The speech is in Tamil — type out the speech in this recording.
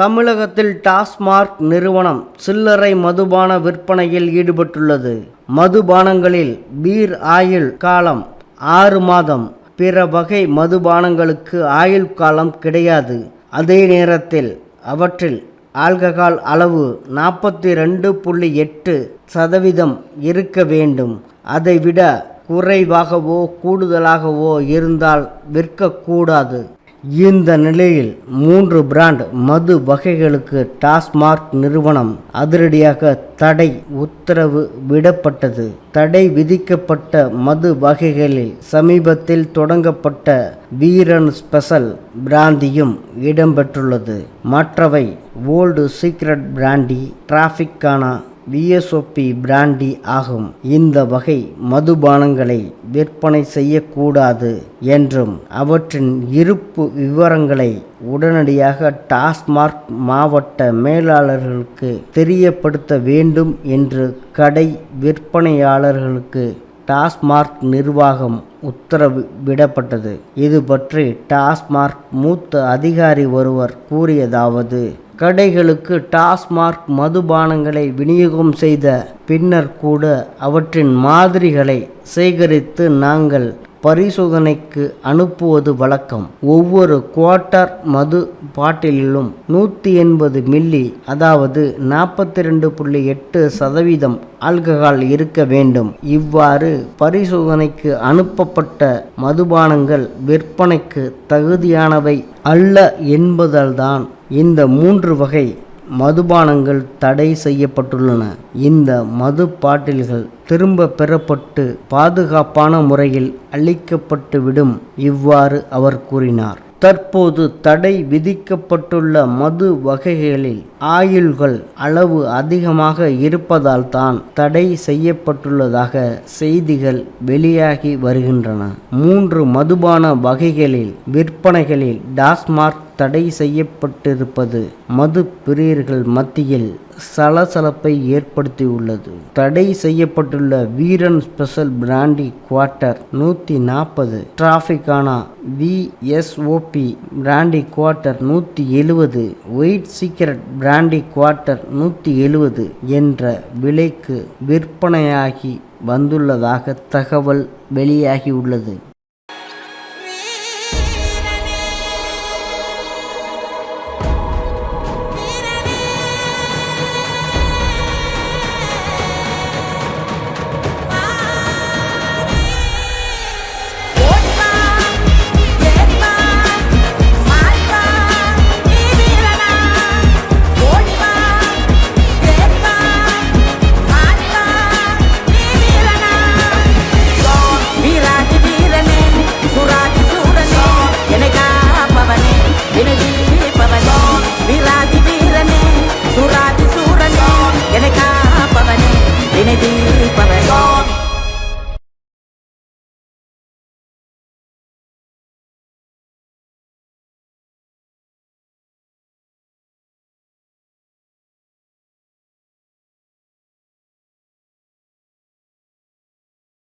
தமிழகத்தில் டாஸ்மார்க் நிறுவனம் சில்லறை மதுபான விற்பனையில் ஈடுபட்டுள்ளது. மதுபானங்களில் பீர் ஆயுள் காலம் ஆறு மாதம். பிற வகை மதுபானங்களுக்கு ஆயுள் காலம் கிடையாது. அதே நேரத்தில் அவற்றில் ஆல்கஹால் அளவு நாற்பத்தி ரெண்டு புள்ளி எட்டு சதவீதம் இருக்க வேண்டும். அதைவிட குறைவாகவோ கூடுதலாகவோ இருந்தால் விற்கக்கூடாது. இந்த நிலையில் மூன்று பிராண்ட் மது வகைகளுக்கு டாஸ்மார்க் நிறுவனம் அதிரடியாக தடை உத்தரவு விடப்பட்டது. தடை விதிக்கப்பட்ட மது வகைகளில் சமீபத்தில் தொடங்கப்பட்ட வீரன் ஸ்பெஷல் பிராந்தியும் இடம்பெற்றுள்ளது. மற்றவை ஓல்டு சீக்ரெட் பிராண்டி டிராஃபிக்கான விஎஸ்ஓபி பிராண்டி ஆகும். இந்த வகை மதுபானங்களை விற்பனை செய்யக்கூடாது என்றும் அவற்றின் இருப்பு விவரங்களை உடனடியாக டாஸ்மார்க் மாவட்ட மேலாளர்களுக்கு தெரியப்படுத்த வேண்டும் என்று கடை விற்பனையாளர்களுக்கு டாஸ்மார்க் நிர்வாகம் உத்தரவு விடப்பட்டது. இது பற்றி டாஸ்மார்க் மூத்த அதிகாரி ஒருவர் கூறியதாவது கடைகளுக்கு டாஸ்மார்க் மதுபானங்களை விநியோகம் செய்த பின்னர் கூட அவற்றின் மாதிரிகளை சேகரித்து நாங்கள் பரிசோதனைக்கு அனுப்புவது வழக்கம். ஒவ்வொரு குவார்ட்டர் மது பாட்டிலிலும் நூற்றி எண்பது மில்லி அதாவது நாற்பத்தி ரெண்டு புள்ளி எட்டு சதவீதம் ஆல்கஹால் இருக்க வேண்டும். இவ்வாறு பரிசோதனைக்கு அனுப்பப்பட்ட மதுபானங்கள் விற்பனைக்கு தகுதியானவை அல்ல என்பதால்தான் இந்த மூன்று வகை மதுபானங்கள் தடை செய்யப்பட்டுள்ளன. இந்த மது பாட்டில்கள் திரும்ப பெறப்பட்டு பாதுகாப்பான முறையில் அளிக்கப்பட்டுவிடும் இவ்வாறு அவர் கூறினார். தற்போது தடை விதிக்கப்பட்டுள்ள மது வகைகளில் ஆயுள்கள் அளவு அதிகமாக இருப்பதால் தான் தடை செய்யப்பட்டுள்ளதாக செய்திகள் வெளியாகி வருகின்றன. மூன்று மதுபான வகைகளில் விற்பனைகளில் டாஸ்மார்க் தடை செய்யப்பட்டிருப்பது மது பிரியர்கள் மத்தியில் சலசலப்பை ஏற்படுத்தியுள்ளது. தடை செய்யப்பட்டுள்ள வீரன் ஸ்பெஷல் பிராண்டி குவார்ட்டர் நூற்றி நாற்பது டிராஃபிக்கானா விஎஸ்ஓபி பிராண்டி குவார்ட்டர் நூற்றி எழுவது ஒயிட் சீக்ரெட் பிராண்டி குவார்ட்டர் நூற்றி எழுவது என்ற விலைக்கு விற்பனையாகி வந்துள்ளதாக தகவல் வெளியாகியுள்ளது. i maybe